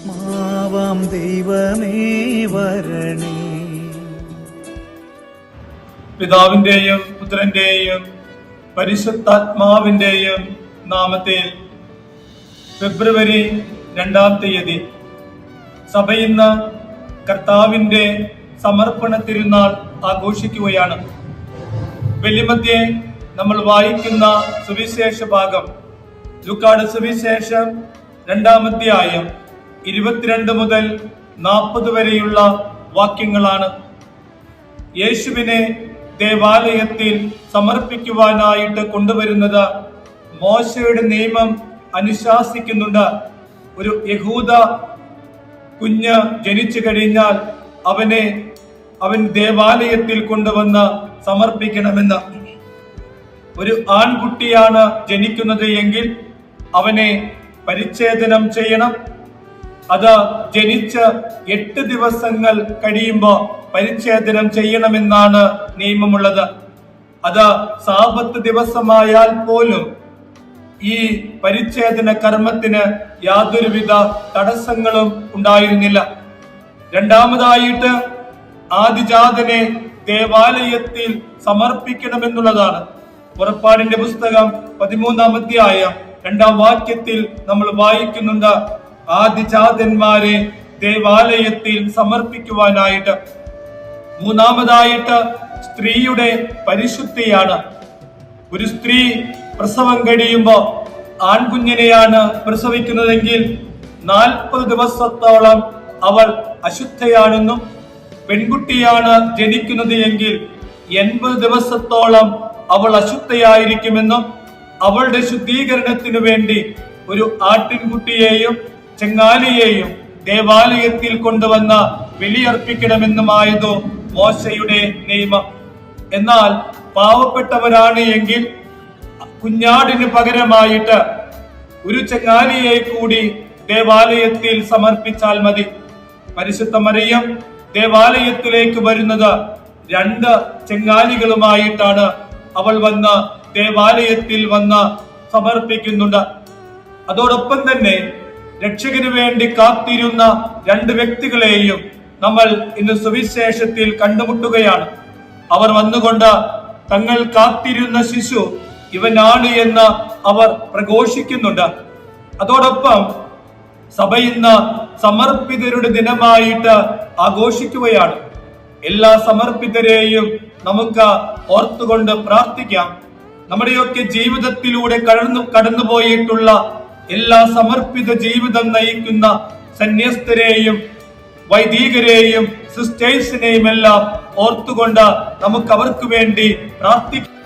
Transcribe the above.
ആത്മാവാം ദൈവമേ വരണേ. പിതാവിന്റെയും പുത്രന്റെയും പരിശുദ്ധാത്മാവിന്റെയും നാമത്തിൽ ഫെബ്രുവരി രണ്ടാം തീയതി സഭ ഇന്ന് കർത്താവിന്റെ സമർപ്പണ തിരുനാൾ ആഘോഷിക്കുകയാണ്. വെള്ളിമധ്യേ നമ്മൾ വായിക്കുന്ന സുവിശേഷ ഭാഗം ലുക്കാട് സുവിശേഷം രണ്ടാമത്തെ രണ്ടാമധ്യായം ഇരുപത്തിരണ്ട് മുതൽ നാൽപ്പത് വരെയുള്ള വാക്യങ്ങളാണ്. യേശുവിനെ ദേവാലയത്തിൽ സമർപ്പിക്കുവാനായിട്ട് കൊണ്ടുവരുന്നത് മോശയുടെ നിയമം അനുശാസിക്കുന്നുണ്ട്. ഒരു യഹൂദ കുഞ്ഞ് ജനിച്ചു കഴിഞ്ഞാൽ അവനെ അവൻ ദേവാലയത്തിൽ കൊണ്ടുവന്ന് സമർപ്പിക്കണമെന്ന്. ഒരു ആൺകുട്ടിയാണ് ജനിക്കുന്നത് എങ്കിൽ അവനെ പരിച്ഛേദനം ചെയ്യണം. അത് ജനിച്ച് എട്ട് ദിവസങ്ങൾ കഴിയുമ്പോൾ പരിച്ഛേദനം ചെയ്യണമെന്നാണ് നിയമമുള്ളത്. അത് സാപത്ത് ദിവസമായാൽ പോലും ഈ പരിച്ഛേദന കർമ്മത്തിന് യാതൊരുവിധ തടസ്സങ്ങളും ഉണ്ടായിരുന്നില്ല. രണ്ടാമതായിട്ട് ആദിജാതനെ ദേവാലയത്തിൽ സമർപ്പിക്കണമെന്നുള്ളതാണ്. പുറപ്പാടിന്റെ പുസ്തകം പതിമൂന്നാം അധ്യായം രണ്ടാം വാക്യത്തിൽ നമ്മൾ വായിക്കുന്നുണ്ട്. ആദിജാതന്മാരെ ദേവാലയത്തിൽ സമർപ്പിക്കുവാനായിട്ട്. മൂന്നാമതായിട്ട് സ്ത്രീയുടെ പരിശുദ്ധിയാണ്. ഒരു സ്ത്രീ പ്രസവം കഴിയുമ്പോൾ ആൺകുഞ്ഞിനെയാണ് പ്രസവിക്കുന്നതെങ്കിൽ നാൽപ്പത് ദിവസത്തോളം അവൾ അശുദ്ധയാണെന്നും പെൺകുട്ടിയാണ് ജനിക്കുന്നത് എങ്കിൽ എൺപത് ദിവസത്തോളം അവൾ അശുദ്ധയായിരിക്കുമെന്നും അവളുടെ ശുദ്ധീകരണത്തിനു വേണ്ടി ഒരു ആട്ടിൻകുട്ടിയെയും ചെങ്ങാലിയെയും ദേവാലയത്തിൽ കൊണ്ടുവന്ന ബലിയർപ്പിക്കണമെന്നുമായതു മോശയുടെ നിയമം. എന്നാൽ പാവപ്പെട്ടവരാണ് എങ്കിൽ കുഞ്ഞാടിന് പകരമായിട്ട് ഒരു ചെങ്ങാലിയെ കൂടി ദേവാലയത്തിൽ സമർപ്പിച്ചാൽ മതി. പരിശുദ്ധ മറിയം ദേവാലയത്തിലേക്ക് വരുന്നത് രണ്ട് ചെങ്ങാലികളുമായിട്ടാണ് അവൾ വന്ന് ദേവാലയത്തിൽ വന്ന് സമർപ്പിക്കുന്നുണ്ട്. അതോടൊപ്പം തന്നെ രക്ഷകന് വേണ്ടി കാത്തിരുന്ന രണ്ട് വ്യക്തികളെയും നമ്മൾ ഇന്ന് സുവിശേഷത്തിൽ കണ്ടുമുട്ടുകയാണ്. അവർ വന്നുകൊണ്ട് തങ്ങൾ കാത്തിരുന്ന ശിശു ഇവനാണ് എന്ന് അവർ പ്രഘോഷിക്കുന്നുണ്ട്. അതോടൊപ്പം സഭ ഇന്ന് സമർപ്പിതരുടെ ദിനമായിട്ട് ആഘോഷിക്കുകയാണ്. എല്ലാ സമർപ്പിതരെയും നമുക്ക് ഓർത്തുകൊണ്ട് പ്രാർത്ഥിക്കാം. നമ്മുടെയൊക്കെ ജീവിതത്തിലൂടെ കടന്നു കടന്നുപോയിട്ടുള്ള എല്ലാ സമർപ്പിത ജീവിതം നയിക്കുന്ന സന്യസ്തരെയും വൈദികരെയും സിസ്റ്റേഴ്സിനെയും എല്ലാം ഓർത്തുകൊണ്ട് നമുക്ക് അവർക്ക് വേണ്ടി പ്രാർത്ഥിക്കാം.